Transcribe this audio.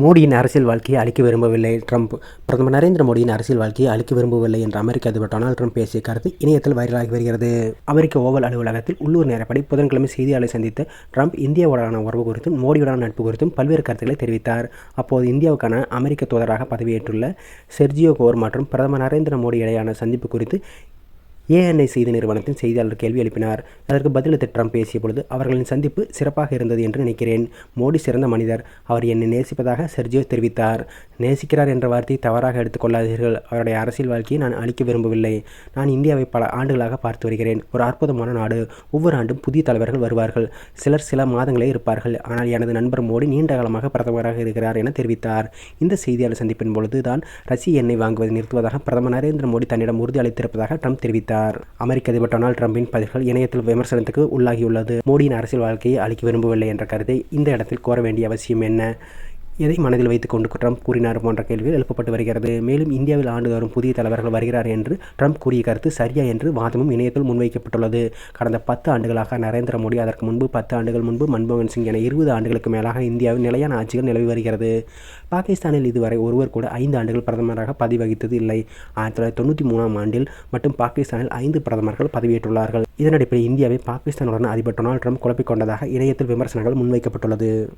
மோடியின் அரசியல் வாழ்க்கையை அழிக்க விரும்பவில்லை. ட்ரம்ப் பிரதமர் நரேந்திர மோடியின் அரசியல் வாழ்க்கையை அழிக்க விரும்பவில்லை என்று அமெரிக்க அதிபர் டொனால்டு ட்ரம்ப் பேசிய கருத்து இணையத்தில் வைரலாகி வருகிறது. அமெரிக்க ஓவல் அலுவலகத்தில் உள்ளூர் நேரப்படி புதன்கிழமை செய்தியாளரை சந்தித்த ட்ரம்ப் இந்தியாவுடனான உறவு குறித்தும் மோடியுடனான நட்பு குறித்தும் பல்வேறு கருத்துக்களை தெரிவித்தார். அப்போது இந்தியாவுக்கான அமெரிக்க தூதராக பதவியேற்றுள்ள செர்ஜியோ கோர் மற்றும் பிரதமர் நரேந்திர மோடி இடையான சந்திப்பு குறித்து ஏஎன்ஐ செய்தி நிறுவனத்தின் செய்தியாளர் கேள்வி எழுப்பினார். அதற்கு பதிலளித்த ட்ரம்ப் பேசிய பொழுது அவர்களின் சந்திப்பு சிறப்பாக இருந்தது என்று நினைக்கிறேன். மோடி சிறந்த மனிதர். அவர் என்னை நேசிப்பதாக செர்ஜியோ தெரிவித்தார். நேசிக்கிறார் என்ற வார்த்தையை தவறாக எடுத்துக்கொள்ளாதீர்கள் அவருடைய அரசியல் வாழ்க்கையை நான் அழிக்க விரும்பவில்லை. நான் இந்தியாவை பல ஆண்டுகளாக பார்த்து வருகிறேன். ஒரு அற்புதமான நாடு. ஒவ்வொரு ஆண்டும் புதிய தலைவர்கள் வருவார்கள். சிலர் சில மாதங்களே இருப்பார்கள். ஆனால் எனது நண்பர் மோடி நீண்ட காலமாக பிரதமராக இருக்கிறார் என தெரிவித்தார். இந்த செய்தியாளர் சந்திப்பின் பொழுது தான் ரஷ்ய எண்ணெய் வாங்குவதை நிறுத்துவதாக பிரதமர் நரேந்திர மோடி தன்னிடம் உறுதி அளித்திருப்பதாக ட்ரம்ப் தெரிவித்தார். அமெரிக்க அதிபர் டொனால்டு ட்ரம்பின் பதில்கள் இணையத்தில் விமர்சனத்துக்கு உள்ளாகியுள்ளது. மோடியின் அரசியல் வாழ்க்கையை அழிக்க விரும்பவில்லை என்ற கருத்தை இந்த இடத்தில் கோர வேண்டிய அவசியம் என்ன? எதை மனதில் வைத்துக்கொண்டு ட்ரம்ப் கூறினார் போன்ற கேள்விகள் எழுப்பப்பட்டு வருகிறது. மேலும் இந்தியாவில் ஆண்டுதோறும் புதிய தலைவர்கள் வருகிறார் என்று ட்ரம்ப் கூறிய கருத்து சரியா என்று வாதமும் இணையத்தில் முன்வைக்கப்பட்டுள்ளது. கடந்த பத்து ஆண்டுகளாக நரேந்திர மோடி அதற்கு முன்பு பத்து ஆண்டுகள் முன்பு மன்மோகன் சிங் என இருபது ஆண்டுகளுக்கு மேலாக இந்தியாவில் நிலையான ஆட்சிகள் நிலவி வருகிறது. பாகிஸ்தானில் இதுவரை ஒருவர் கூட ஐந்து ஆண்டுகள் பிரதமராக பதவி வகித்தது இல்லை. ஆயிரத்தி தொள்ளாயிரத்தி தொண்ணூற்றி மூணாம் ஆண்டில் மட்டும் பாகிஸ்தானில் ஐந்து பிரதமர்கள் பதவியேற்றுள்ளார்கள். இதன் அடிப்படையில் இந்தியாவை பாகிஸ்தானுடன் அதிபர் டொனால்ட் ட்ரம்ப் குழப்பிக் கொண்டதாக இணையத்தில் விமர்சனங்கள் முன்வைக்கப்பட்டுள்ளது.